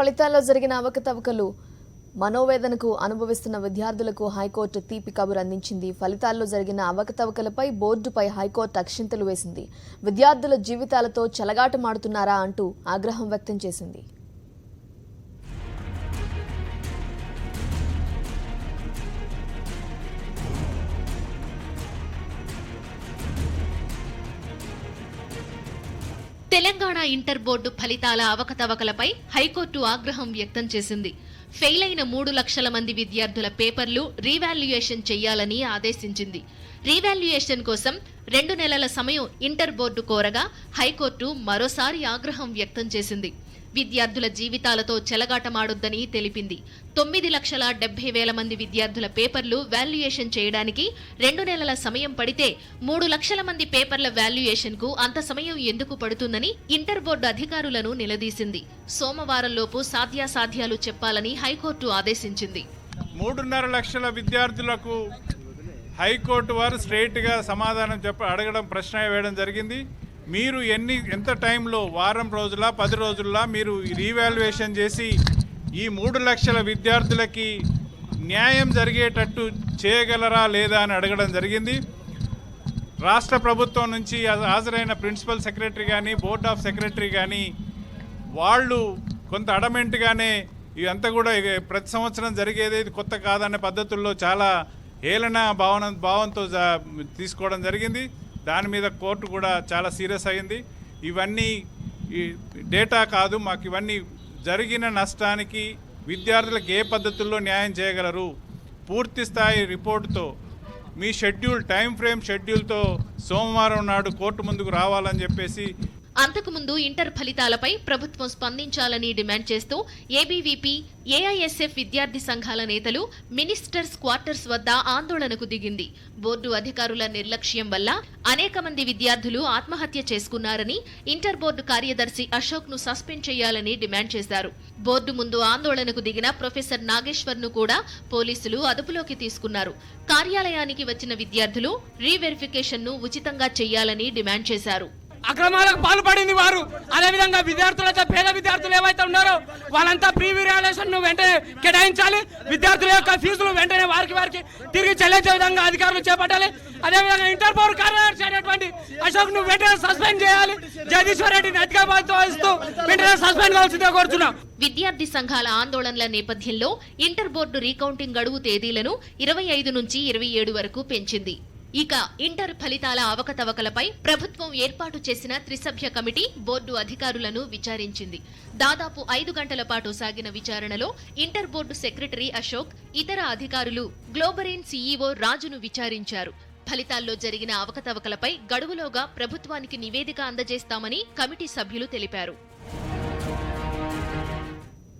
ఫలితాల్లో జరిగిన అవకతవకలు మనోవేదనకు అనుభవిస్తున్న విద్యార్థులకు హైకోర్టు తీపి కబురు అందించింది. ఫలితాల్లో జరిగిన అవకతవకలపై బోర్డుపై హైకోర్టు అక్షింతలు వేసింది. విద్యార్థుల జీవితాలతో చెలగాటమాడుతున్నారా అంటూ ఆగ్రహం వ్యక్తం చేసింది. తెలంగాణ ఇంటర్ బోర్డు ఫలితాల అవకతవకలపై హైకోర్టు ఆగ్రహం వ్యక్తం చేసింది. ఫెయిల్ అయిన మూడు లక్షల మంది విద్యార్థుల పేపర్లు రీవాల్యుయేషన్ చేయాలని ఆదేశించింది. రీవాల్యుయేషన్ కోసం రెండు నెలల సమయం ఇంటర్ బోర్డు కోరగా హైకోర్టు మరోసారి ఆగ్రహం వ్యక్తం చేసింది. విద్యార్థుల జీవితాలతో చెలగాటమాడొద్దని తెలిపింది. తొమ్మిది లక్షల డెబ్బై వేల మంది విద్యార్థుల పేపర్లు వాల్యుయేషన్ చేయడానికి రెండు నెలల సమయం పడితే మూడు లక్షల మంది పేపర్ల వాల్యుయేషన్కు అంత సమయం ఎందుకు పడుతుందని ఇంటర్ బోర్డు అధికారులను నిలదీసింది. సోమవారంలోపు సాధ్యాసాధ్యాలు చెప్పాలని హైకోర్టు ఆదేశించింది. మూడున్నర లక్షల విద్యార్థులకు హైకోర్టు వారు స్ట్రైట్గా సమాధానం చెప్ప అడగడం ప్రశ్న వేయడం జరిగింది. మీరు ఎన్ని ఎంత టైంలో వారం రోజుల పది రోజుల్లో మీరు రీవాల్యుయేషన్ చేసి ఈ మూడు లక్షల విద్యార్థులకి న్యాయం జరిగేటట్టు చేయగలరా లేదా అని అడగడం జరిగింది. రాష్ట్ర ప్రభుత్వం నుంచి హాజరైన ప్రిన్సిపల్ సెక్రటరీ కానీ బోర్డ్ ఆఫ్ సెక్రటరీ కానీ వాళ్ళు కొంత అడమెంట్గానే ఇదంతా కూడా ప్రతి సంవత్సరం జరిగేది ఇది కొత్త కాదనే పద్ధతుల్లో చాలా హేళన భావన భావంతో తీసుకోవడం జరిగింది. దాని మీద కోర్టు కూడా చాలా సీరియస్ అయింది. ఇవన్నీ ఈ డేటా కాదు మాకు ఇవన్నీ జరిగిన నష్టానికి విద్యార్థులకు ఏ పద్ధతుల్లో న్యాయం చేయగలరు? పూర్తి స్థాయి రిపోర్టుతో మీ షెడ్యూల్ టైం ఫ్రేమ్ షెడ్యూల్తో సోమవారం నాడు కోర్టు ముందుకు రావాలని చెప్పేసి అంతకుముందు ఇంటర్ ఫలితాలపై ప్రభుత్వం స్పందించాలని డిమాండ్ చేస్తూ ఏబీవీపీ ఏఐఎస్ఎఫ్ విద్యార్థి సంఘాల నేతలు మినిస్టర్స్ క్వార్టర్స్ వద్ద ఆందోళనకు దిగింది. బోర్డు అధికారుల నిర్లక్ష్యం వల్ల అనేక మంది విద్యార్థులు ఆత్మహత్య చేసుకున్నారని ఇంటర్ బోర్డు కార్యదర్శి అశోక్ను సస్పెండ్ చేయాలని డిమాండ్ చేశారు. బోర్డు ముందు ఆందోళనకు దిగిన ప్రొఫెసర్ నాగేశ్వర్ను కూడా పోలీసులు అదుపులోకి తీసుకున్నారు. కార్యాలయానికి వచ్చిన విద్యార్థులు రీవెరిఫికేషన్ను ఉచితంగా చేయాలని డిమాండ్ చేశారు. అక్రమాలకు పాల్పడింది వారు. అదేవిధంగా విద్యార్థులతో పేద విద్యార్థులు ఏవైతే ఉన్నారో వాళ్ళంతా ప్రీ ను వెంటనే కేటాయించాలి. విద్యార్థుల యొక్క ఫీజులు వెంటనే వారికి వారికి తిరిగి చెల్లించే విధంగా అధికారులు చేపట్టాలి. అదేవిధంగా ఇంటర్ పౌర్ కార్యదర్శి అయినటువంటి అశోక్ను వెంటనే సస్పెండ్ చేయాలి. జగదీశ్వర్ రెడ్డిని అధికార బాధ్యత వహిస్తూ వెంటనే సస్పెండ్ కావాల్సిందిగా కోరుతున్నాం విద్యార్థి సంఘాల ఆందోళనల నేపథ్యంలో ఇంటర్ బోర్డు రీకౌంటింగ్ గడువు తేదీలను ఇరవై ఐదు నుంచి ఇరవై ఏడు వరకు పెంచింది. ఇక ఇంటర్ ఫలితాల అవకతవకలపై ప్రభుత్వం ఏర్పాటు చేసిన త్రిసభ్య కమిటీ బోర్డు అధికారులను విచారించింది. దాదాపు ఐదు గంటల పాటు సాగిన విచారణలో ఇంటర్ బోర్డు సెక్రటరీ అశోక్ ఇతర అధికారులు గ్లోబరీన్ సీఈఓ రాజును విచారించారు. ఫలితాల్లో జరిగిన అవకతవకలపై గడువులోగా ప్రభుత్వానికి నివేదిక అందజేస్తామని కమిటీ సభ్యులు తెలిపారు.